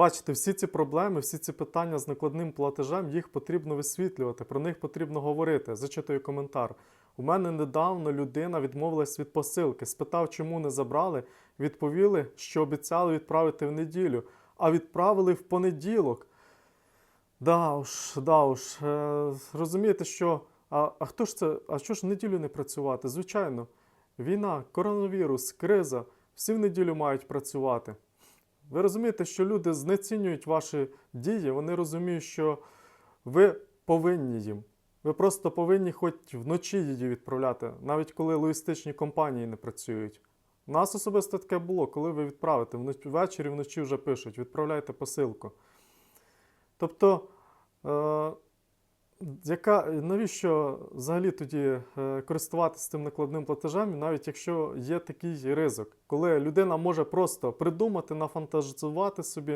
Бачите, всі ці проблеми, всі ці питання з накладним платежем, їх потрібно висвітлювати, про них потрібно говорити. Зачитую коментар. У мене недавно людина відмовилась від посилки. Спитав, чому не забрали. Відповіли, що обіцяли відправити в неділю, а відправили в понеділок. Да уж, да уж. Е, розумієте, що. А, а хто ж це? А що ж в неділю не працювати? Звичайно, війна, коронавірус, криза. Всі в неділю мають працювати. Ви розумієте, що люди знецінюють ваші дії, вони розуміють, що ви повинні їм. Ви просто повинні хоч вночі її відправляти, навіть коли логістичні компанії не працюють. У нас особисто таке було, коли ви відправите, ввечері вночі вже пишуть, відправляйте посилку. Тобто, е, яка, навіщо взагалі тоді е, користуватися тим накладним платежем, навіть якщо є такий ризик, коли людина може просто придумати, нафантазувати собі